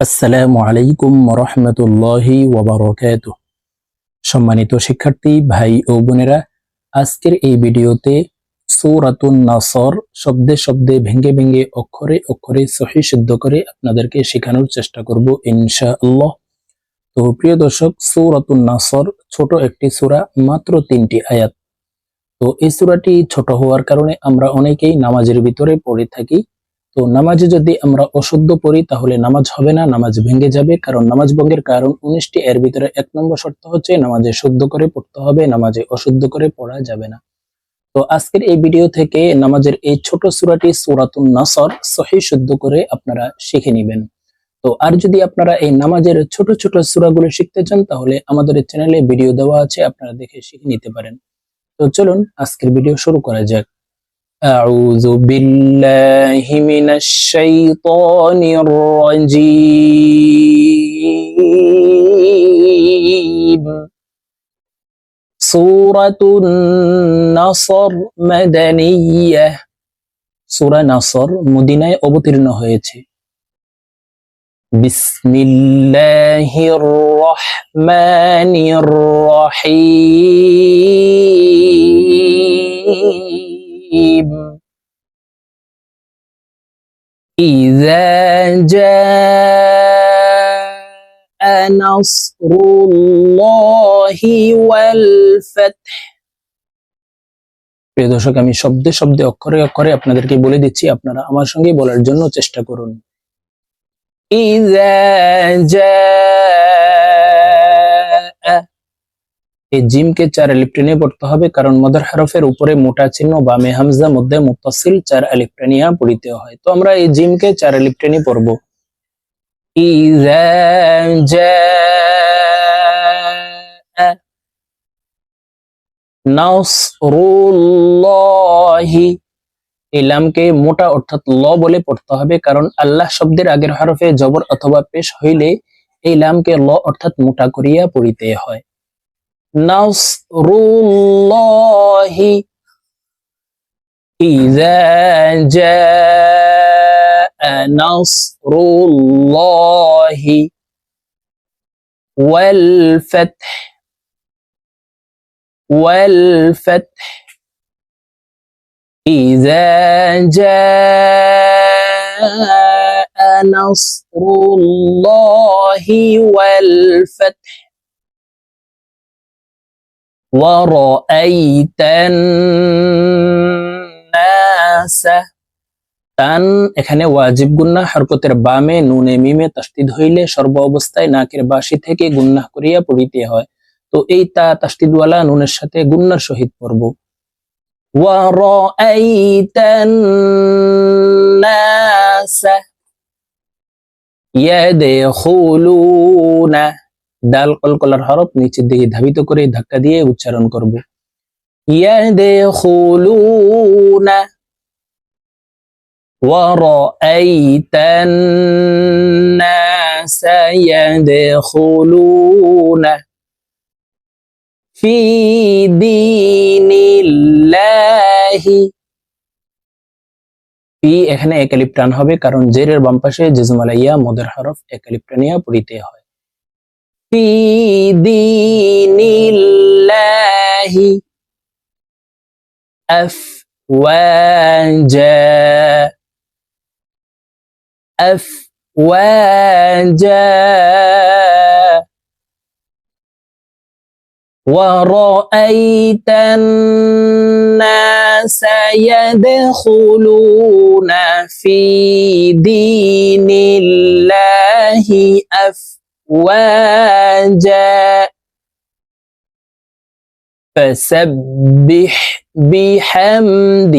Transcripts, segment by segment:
আসসালামু আলাইকুম রহমতুল্লাহি ওবরকাত সম্মানিত শিক্ষার্থী, ভাই ও বোনেরা, আজকের এই ভিডিওতে সৌরাতুন নাসর শব্দে শব্দে ভেঙ্গে ভেঙ্গে অক্ষরে অক্ষরে সহি সিদ্ধ করে আপনাদেরকে শেখানোর চেষ্টা করব ইনশাআল্লাহ। তো প্রিয় দর্শক, সৌরাতুন নাসর ছোট একটি সূরা, মাত্র তিনটি আয়াত। তো এই সূরাটি ছোট হওয়ার কারণে আমরা অনেকেই নামাজের ভিতরে পড়ে থাকি। তো নামাজে যদি আমরা অশুদ্ধ পড়ি, তাহলে নামাজ হবে না, নামাজ ভেঙে যাবে। কারণ নামাজ ভঙ্গের কারণ উনিশটি, এর ভিতরে এক নম্বর শর্ত হচ্ছে নামাজে শুদ্ধ করে পড়তে হবে, নামাজে অশুদ্ধ করে পড়া যাবে না। তো আজকের এই ভিডিও থেকে নামাজের এই ছোট সূরাটি সূরাতুন নাসর সহি শুদ্ধ করে আপনারা শিখে নেবেন। তো আর যদি আপনারা এই নামাজের ছোট ছোট সূরাগুলো শিখতে চান, তাহলে আমাদের চ্যানেলে ভিডিও দেওয়া আছে, আপনারা দেখে শিখে নিতে পারেন। তো চলুন আজকের ভিডিও শুরু করা যাক। أعوذ بالله من الشيطان الرجيم سورة النصر مدنية সূরা নাসর মদিনায় অবতীর্ণ হয়েছে বিসমিল্লাহির রহমানির রহিম جاء نصر الله والفتح প্রিয় দর্শক আমি শব্দে শব্দে অক্ষরে অক্ষরে আপনাদেরকে বলে দিচ্ছি আপনারা আমার সঙ্গে বলার জন্য চেষ্টা করুন إذا جاء এই জিমকে চার আলিফ টেনে পড়তে হবে, কারণ মদার হরফের উপরে মোটা চিহ্ন বা মেহামজা মধ্যে মুত্তাসিল চার আলিফ টেনিয়া পড়িতে হয়। তো আমরা এই জিমকে চার আলিফ টেনে পড়ব জাআ নাসরুল্লাহি এই লামকে মোটা অর্থাৎ ল বলে পড়তে হবে, কারণ আল্লাহ শব্দের আগের হরফে জবর অথবা পেশ হইলে এই লামকে ল অর্থাৎ মোটা করিয়া পড়িতে হয়। নাসরুল্লাহি ইযা জাআ নাসরুল্লাহি ওয়াল ফাতহ ওয়াল ফাতহ إذا جاء نصر الله والفتح ورأيت الناس তান এখানে ওয়াজিব গুন্না হরকতের বামে নুনে মিমে তাস্তিদ হইলে সর্ব অবস্থায় নাকের বাসি থেকে গুন্নাহ করিয়া পড়িতে হয় তো এই তা তাস্তিদওয়ালা নুনের সাথে গুন্নার সহিত পড়ব ورأيت الناس يدخلون দাল কলকলার হরফ নিচের দিকে ধাবিত করে ধাক্কা দিয়ে উচ্চারণ করব يدخلون ورأيت الناس يدخلون في دين الله ফি এখানে একালিপ টান হবে কারণ জেরের বাম পাশে জেজমালাইয়া মদের হরফ একালিপ টানিয়া পড়িতে হয় في دين الله أفواجا. أفواجا. ورأيت الناس يدخلون في دين الله أفواجا. فسبح بحمد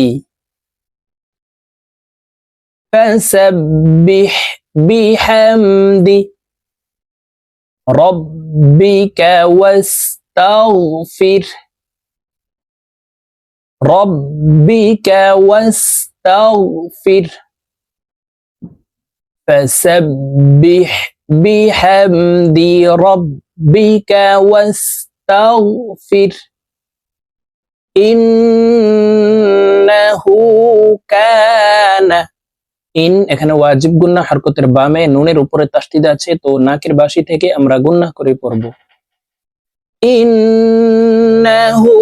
فسبح بحمد ربك واستغفر ربك واستغفر فسبح বিহামদি রব্বিকা ওয়াস্তাগফির ইন্নাহু কানা ইন এখানে ওয়াজিব গুন্না হারকতের বামে নুনের উপরে তাসদিদ আছে, তো নাকের বাসি থেকে আমরা গুন্না করে পড়ব। ইন্নাহু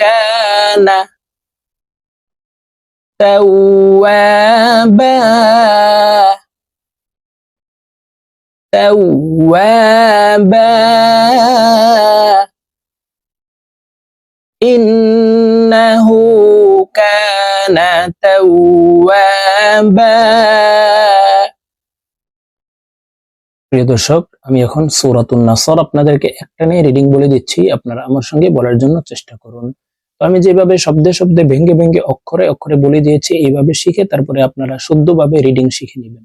কানা তাওয়াবা। তাওয়াবা ইন্নাহু কানা তাওয়াবা প্রিয় দর্শক, আমি এখন সূরাতুন নাসর আপনাদেরকে একটা নিয়ে রিডিং বলে দিচ্ছি। আপনারা আমার সঙ্গে বলার জন্য চেষ্টা করুন। তো আমি যেভাবে শব্দে শব্দে ভেঙ্গে ভেঙ্গে অক্ষরে অক্ষরে বলে দিয়েছি, এইভাবে শিখে তারপরে আপনারা শুদ্ধভাবে রিডিং শিখে নেবেন।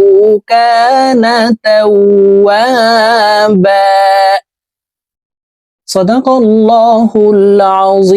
كان توابا. صدق الله العظيم.